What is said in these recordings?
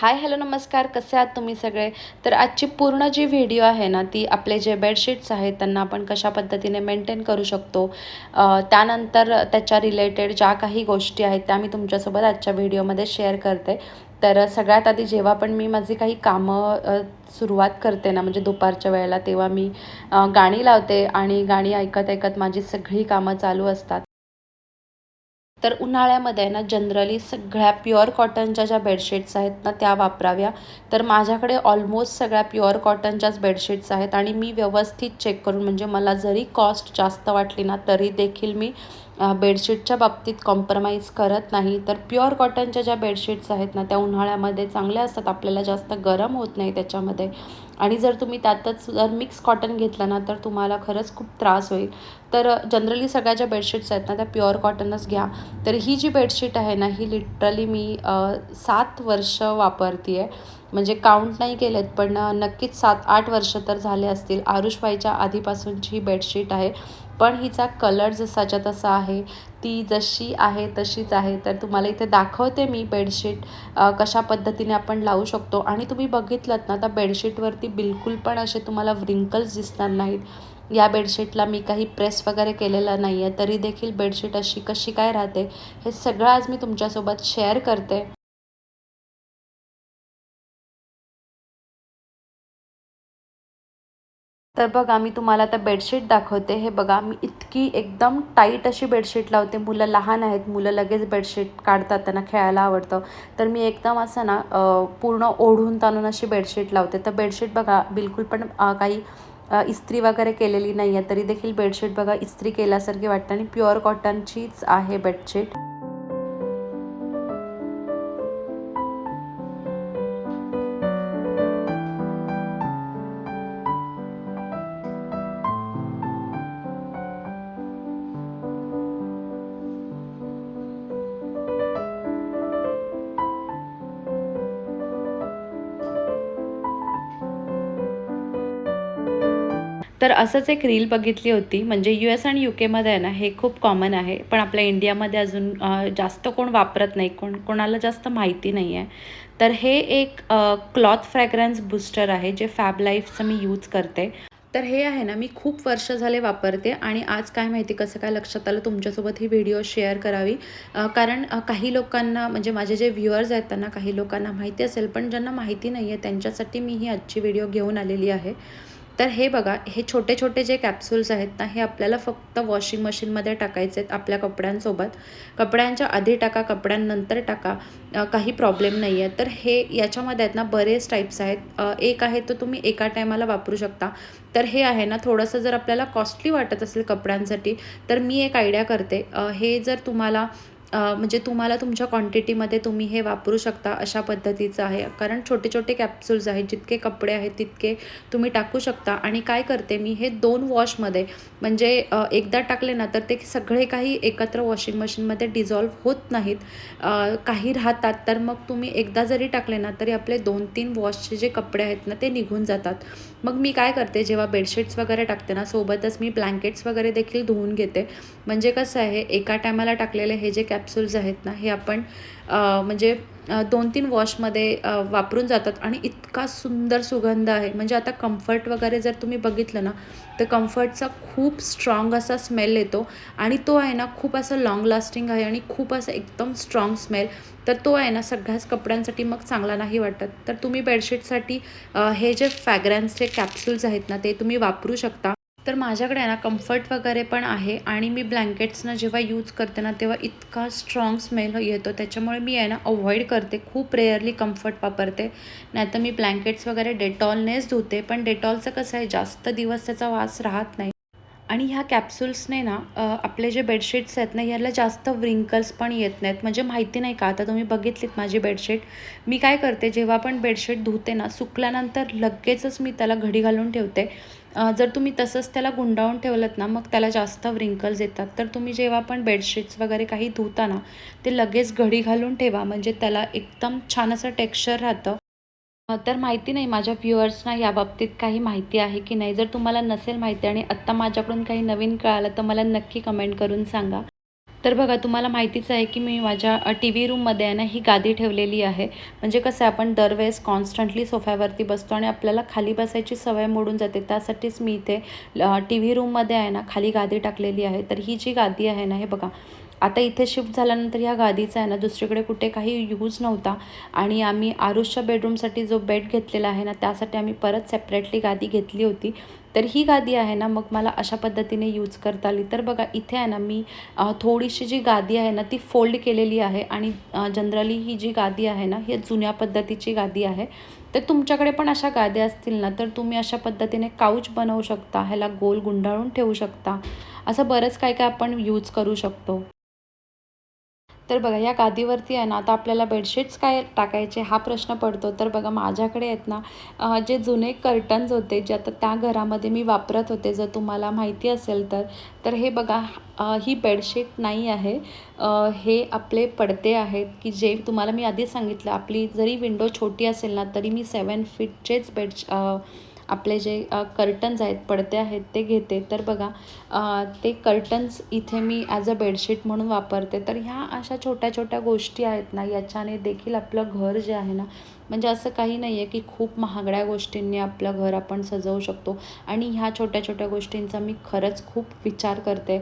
Hi hello नमस्कार कसे आहात तुम्ही सगळे? तर आजची पूर्ण जी व्हिडिओ आहे ना ती आपले जे बेडशीट्स आहेत त्यांना आपण कशा पद्धतीने मेंटेन करू शकतो? त्यानंतर त्याच्या रिलेटेड ज्या काही गोष्टी आहेत त्या मी तुमच्यासोबत आजच्या व्हिडिओमध्ये शेअर करते. तर सगळ्यात आधी जेव्हा पण मी माझी काही कामं सुरुवात करते ना म्हणजे दुपारच्या वेळेला तेव्हा मी गाणी लावते आणि गाणी ऐकत ऐकत माझी सगळी कामं चालू असतात. तर उन्हाळ्यामध्ये ना जनरली सगळ्या प्युअर कॉटनच्या ज्या बेडशीट्स आहेत ना त्या वापराव्या. तर माझ्याकडे ऑलमोस्ट सगळ्या प्युअर कॉटनच्याच बेडशीट्स आहेत आणि मी व्यवस्थित चेक करून म्हणजे मला जरी कॉस्ट जास्त वाटली ना तरी देखील मी बेडशीटच्या बाबतीत कॉम्प्रमाइज करत नाही. तर प्युअर कॉटनच्या ज्या बेडशीट्स आहेत ना त्या उन्हाळ्यामध्ये चांगल्या असतात. आपल्याला जास्त गरम होत नाही त्याच्यामध्ये. आणि जर तुम्ही त्यातच जर मिक्स कॉटन घेतलं ना तर तुम्हाला खरंच खूप त्रास होईल. तर जनरली सगळ्या ज्या बेडशीट्स आहेत ना त्या प्युअर कॉटनच घ्या. तर ही जी बेडशीट आहे ना ही लिटरली मी सात वर्ष वापरते आहे म्हणजे काउंट नाही केलेत पण नक्कीच सात आठ वर्ष तर झाले असतील. आरुषबाईच्या आधीपासूनची ही बेडशीट आहे. पण हिचा कलर जसाच्या तसा आहे ती जशी आहे तशीच आहे. तर तुम्हाला इथे दाखवते मी बेडशीट कशा पद्धतीने आपण लावू शकतो. आणि तुम्ही बघितलं ना त्या बेडशीटवरती बिलकुल पण असे तुम्हाला व्रिंकल्स दिसणार नाहीत. या बेडशीटला मी काही प्रेस वगैरे केलेला नाही आहे तरी देखील बेडशीट अशी कशी काय राहते हे सगळं आज मी तुमच्यासोबत शेअर करते. तर बघा मी तुम्हाला आता बेडशीट दाखवते. हे बघा मी इतकी एकदम टाईट अशी बेडशीट लावते. मुलं लहान आहेत मुलं लगेच बेडशीट काढतात त्यांना खेळायला आवडतं. तर मी एकदम असं ना पूर्ण ओढून ताणून अशी बेडशीट लावते. तर बेडशीट बघा बिलकुल पण काही इस्त्री वगैरे केलेली नाही आहे तरी देखील बेडशीट बघा इस्त्री केल्यासारखी वाटते. आणि प्युअर कॉटनचीच आहे बेडशीट तर असंच एक रील बघितली होती. म्हणजे यू एस आणि यू केमध्ये आहे ना हे खूप कॉमन आहे. पण आपल्या इंडियामध्ये अजून जास्त कोण वापरत नाही. कोण कोणाला जास्त माहिती नाही आहे. तर हे एक क्लॉथ फ्रॅग्रन्स बूस्टर आहे जे फॅब लाईफचं मी यूज करते. तर हे आहे ना मी खूप वर्ष झाले वापरते. आणि आज काय माहिती कसं काय लक्षात आलं तुमच्यासोबत ही व्हिडिओ शेअर करावी. कारण काही लोकांना म्हणजे माझे जे व्ह्युअर्स आहेत त्यांना काही लोकांना माहिती असेल पण ज्यांना माहिती नाही आहे त्यांच्यासाठी मी ही आजची व्हिडिओ घेऊन आलेली आहे. तर हे बघा हे छोटे छोटे जे कॅप्सूल्स आहेत ना हे आपल्याला फक्त वॉशिंग मशीनमध्ये टाकायचे आहेत आपल्या कपड्यांसोबत. कपड्यांच्या आधी टाका कपड्यांनंतर टाका. काही प्रॉब्लेम नाही आहे तर हे याच्यामध्ये आहेत ना बरेच टाईप्स आहेत. एक आहे तो तुम्ही एका टायमाला वापरू शकता. तर हे आहे ना थोडंसं जर आपल्याला कॉस्टली वाटत असेल कपड्यांसाठी तर मी एक आयडिया करते. हे जर तुम्हाला म्हणजे तुम्हाला तुमच्या क्वांटिटीमध्ये तुम्ही हे वापरू शकता अशा पद्धतीचं आहे. कारण छोटे छोटे कॅप्सूल्स आहेत जितके कपडे आहेत तितके तुम्ही टाकू शकता. आणि काय करते मी हे दोन वॉशमध्ये म्हणजे एकदा टाकले ना तर ते सगळे काही एकत्र वॉशिंग मशीनमध्ये डिझॉल्व्ह होत नाहीत. काही राहतात तर मग तुम्ही एकदा जरी टाकले ना तरी आपले दोन तीन वॉशचे जे कपडे आहेत ना ते निघून जातात. मग मी काय करते जेव्हा बेडशीट्स वगैरे टाकते ना सोबतच मी ब्लँकेट्स वगैरे देखील धुवून घेते. म्हणजे कसं आहे एका टायमाला टाकलेले हे जे कॅप्सूल्स आहेत ना हे आपण म्हणजे दोन तीन वॉशमध्ये वापरून जातात आणि इतका सुंदर सुगंध आहे. म्हणजे आता कम्फर्ट वगैरे जर तुम्ही बघितलं ना तर कम्फर्टचा खूप स्ट्रॉंग असा स्मेल येतो आणि तो आहे ना खूप असं लाँग लास्टिंग आहे आणि खूप असं एकदम स्ट्रॉंग स्मेल तर तो आहे ना सगळ्याच कपड्यांसाठी मग चांगला नाही वाटत. तर तुम्ही बेडशीटसाठी हे जे फ्रॅग्रन्सचे कॅप्सूल्स आहेत ना ते तुम्ही वापरू शकता. तर माझ्याकडे ना कम्फर्ट वगैरे पण आहे आणि मी ब्लँकेट्सनं जेव्हा यूज करते ना तेव्हा इतका स्ट्रॉंग स्मेल येतो. त्याच्यामुळे मी आहे ना अवॉइड करते. खूप रेअरली कम्फर्ट वापरते. नाहीतर मी ब्लँकेट्स वगैरे डेटॉलनेच धुते. पण डेटॉलचं कसं आहे जास्त दिवस त्याचा वास राहत नाही. आणि ह्या कॅप्सूल्सने ना आपले जे बेडशीट्स आहेत ना याला जास्त व्रिंकल्स पण येत नाहीत. म्हणजे माहिती नाही का? आता तुम्ही बघितलीत माझी बेडशीट मी काय करते जेव्हा पण बेडशीट धुते ना सुकल्यानंतर लगेचच मी त्याला घडी घालून ठेवते. जर तुम्ही तसंच त्याला गुंडाळून ठेवलं ना मग त्याला जास्त व्रिंकल्स येतात. तर तुम्ही जेव्हा पण बेडशीट्स वगैरे काही धुता ना ते लगेच घडी घालून ठेवा. म्हणजे त्याला एकदम छान असं टेक्स्चर राहतं. तर माहिती नाही माझ्या व्ह्युअर्सना याबाबतीत काही माहिती आहे की नाही. जर तुम्हाला नसेल माहिती आणि आत्ता माझ्याकडून काही नवीन कळालं तर मला नक्की कमेंट करून सांगा. तर बघा तुम्हाला माहितीच आहे की मी माझ्या टी व्ही रूममध्ये आहे ना ही गादी ठेवलेली आहे. म्हणजे कसं आहे आपण दरवेळेस कॉन्स्टंटली सोफ्यावरती बसतो आणि आपल्याला खाली बसायची सवय मोडून जाते. त्यासाठीच मी इथे टी व्ही रूममध्ये आहे ना खाली गादी टाकलेली आहे. तर ही जी गादी आहे ना हे बघा आता इथे शिफ्ट झाल्यानंतर ह्या गादीचा आहे ना दुसरीकडे कुठे काही यूज नव्हता. आणि आम्ही आरुषच्या बेडरूमसाठी जो बेड घेतलेला आहे ना त्यासाठी आम्ही परत सेपरेटली गादी घेतली होती. तर ही गादी आहे ना मग मला अशा पद्धतीने यूज करता आली. तर बघा इथे आहे ना मी थोडीशी जी गादी आहे ना ती फोल्ड केलेली आहे. आणि जनरली ही जी गादी आहे ना ही जुन्या पद्धतीची गादी आहे. तर तुमच्याकडे पण अशा गाद्या असतील ना तर तुम्ही अशा पद्धतीने काउच बनवू शकता. ह्याला गोल गुंडाळून ठेवू शकता. असं बरंच काय काय आपण यूज करू शकतो. तर बघा या गादीवरती आहे ना आता आपल्याला बेडशीट्स काय टाकायचे हा प्रश्न पडतो. तर बघा माझ्याकडे आहेत ना जे जुने कर्टन्स होते जे आता त्या घरामध्ये मी वापरत होते जर तुम्हाला माहिती असेल तर. तर हे बघा ही बेडशीट नाही आहे. हे आपले पडदे आहेत की जे तुम्हाला मी आधी सांगितलं आपली जरी विंडो छोटी असेल ना तरी मी सेवन फीटचेच बेड आपले जे कर्टन्स आहेत पडदे आहेत ते घेते. तर बघा ते कर्टन्स इथे मी ॲज अ बेडशीट म्हणून वापरते. तर ह्या अशा छोट्या छोट्या गोष्टी आहेत ना याच्याने देखील आपलं घर जे आहे ना म्हणजे असं काही नाही आहे की खूप महागड्या गोष्टींनी आपलं घर आपण सजवू शकतो. आणि ह्या छोट्या छोट्या गोष्टींचा मी खरंच खूप विचार करते.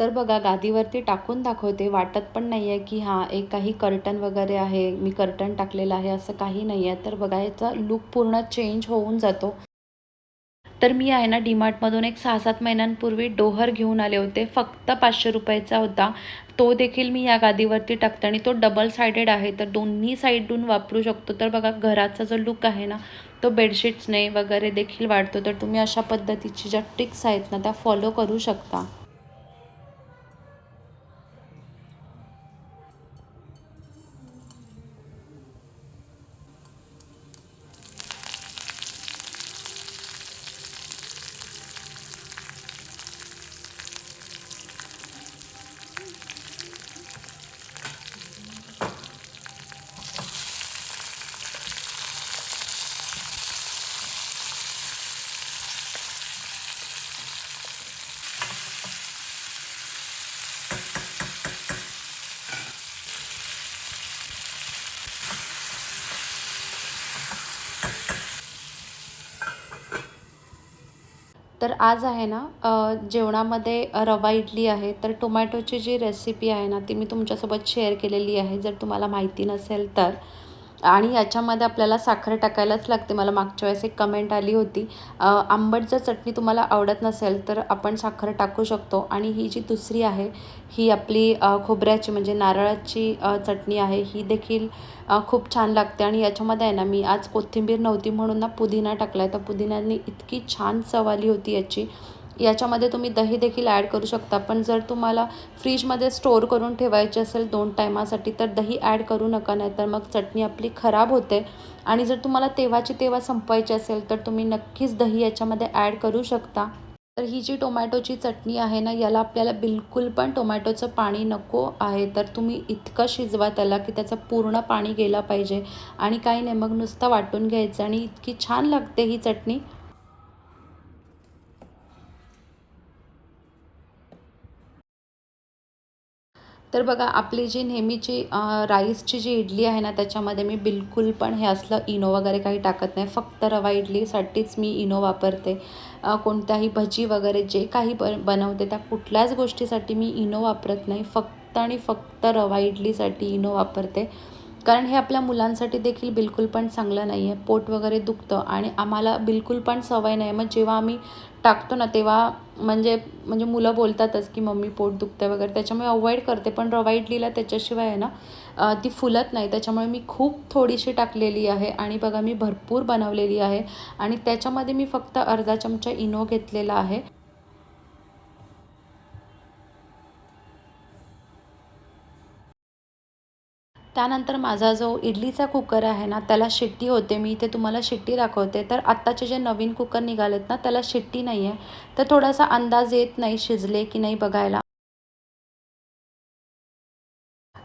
तर बघा गादीवरती टाकून दाखवते. वाटत पण नाही आहे की हां एक काही कर्टन वगैरे आहे मी कर्टन टाकलेलं आहे असं काही नाही आहे तर बघा याचा लुक पूर्ण चेंज होऊन जातो. तर मी आहे ना डीमार्टमधून एक सहा सात महिन्यांपूर्वी डोहर घेऊन आले होते. फक्त पाचशे रुपयाचा होता. तो देखील मी या गादीवरती टाकते आणि तो डबल सायडेड आहे. तर दोन्ही साईडून वापरू शकतो. तर बघा घराचा जो लुक आहे ना तो बेडशीट्सने वगैरे देखील वाढतो. तर तुम्ही अशा पद्धतीची ज्या ट्रिक्स आहेत ना त्या फॉलो करू शकता. तर आज आहे ना जेवणामध्ये रवा इडली आहे. तर टोमॅटोची जी रेसिपी आहे ना ती मी तुमच्यासोबत शेअर केलेली आहे. जर तुम्हाला माहिती नसेल तर. आणि याच्यामध्ये आपल्याला साखर टाकायलाच लागते. मला मागच्या वेळेस एक कमेंट आली होती. आंबट जर चटणी तुम्हाला आवडत नसेल तर आपण साखर टाकू शकतो. आणि ही जी दुसरी आहे ही आपली खोबऱ्याची म्हणजे नारळाची चटणी आहे ही देखील खूप छान लागते. आणि याच्यामध्ये आहे ना मी आज कोथिंबीर नव्हती म्हणून ना पुदिना टाकला आहे तर पुदिन्याने इतकी छान चव आली होती याची. याच्यामध्ये तुम्ही दही देखील ॲड करू शकता. पण जर तुम्हाला फ्रीजमध्ये स्टोअर करून ठेवायचे असेल दोन टायमासाठी तर दही ॲड करू नका नाही तर मग चटणी आपली खराब होते. आणि जर तुम्हाला तेव्हाची तेव्हा संपवायची असेल तर तुम्ही नक्कीच दही याच्यामध्ये ॲड करू शकता. तर ही जी टोमॅटोची चटणी आहे ना याला आपल्याला बिलकुल पण टोमॅटोचं पाणी नको आहे. तर तुम्ही इतकं शिजवा त्याला की त्याचं पूर्ण पाणी गेलं पाहिजे. आणि काही नाही मग नुसतं वाटून घ्यायचं आणि इतकी छान लागते ही चटणी. तर बघा आपली जी नेहमीची राईसची जी इडली आहे ना त्याच्यामध्ये मी बिलकुल पण हे असलं इनो वगैरे काही टाकत नाही. फक्त रवा इडलीसाठीच मी इनो वापरते. कोणत्याही भजी वगैरे जे काही ब बनवते त्या कुठल्याच गोष्टीसाठी मी इनो वापरत नाही. फक्त आणि फक्त रवा इडलीसाठी इनो वापरते. कारण हे आपल्या मुलांसाठी देखील बिलकुल पण चांगलं नाही आहे पोट वगैरे दुखतं आणि आम्हाला बिलकुल पण सवय नाही. मग जेव्हा आम्ही टाकतो ना तेव्हा म्हणजे म्हणजे मुलं बोलतातच की मम्मी पोट दुखतं वगैरे. त्याच्यामुळे अवॉइड करते. पण रवा इडलीला त्याच्याशिवाय आहे ना ती फुलत नाही. त्याच्यामुळे मी खूप थोडीशी टाकलेली आहे आणि बघा मी भरपूर बनवलेली आहे आणि त्याच्यामध्ये मी फक्त अर्धा चमचा इनो घेतलेला आहे. त्यानंतर माझा जो इडलीचा कुकर आहे ना त्याला शिट्टी होते. मी इथे तुम्हाला शिट्टी दाखवते. तर आत्ताचे जे नवीन कुकर निघालेत ना त्याला शिट्टी नाही आहे तर थोडासा अंदाज येत नाही शिजले की नाही बघायला.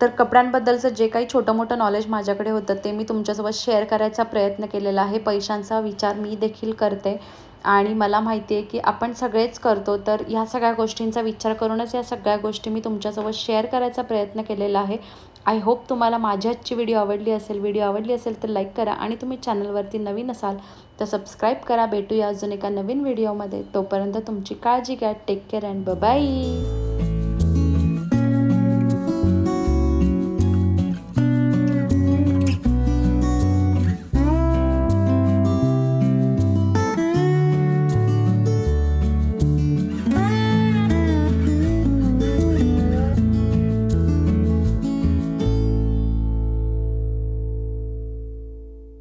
तर कपड्यांबद्दलचं जे काही छोटं मोठं नॉलेज माझ्याकडे होतं ते मी तुमच्यासोबत शेअर करायचा प्रयत्न केलेला आहे. पैशांचा विचार मी देखील करते. आणि मला माहिती आहे की आपण सगळेच करतो तर ह्या सगळ्या गोष्टींचा विचार करूनच या सगळ्या गोष्टी मी तुमच्यासोबत शेअर करायचा प्रयत्न केलेला आहे. आय होप तुम्हाला माझी आजची व्हिडिओ आवडली असेल. व्हिडिओ आवडली असेल तर लाईक करा आणि तुम्ही चॅनलवरती नवीन असाल तर सबस्क्राईब करा. भेटूया अजून एका नवीन व्हिडिओमध्ये तोपर्यंत तुमची काळजी घ्या. Take care and bye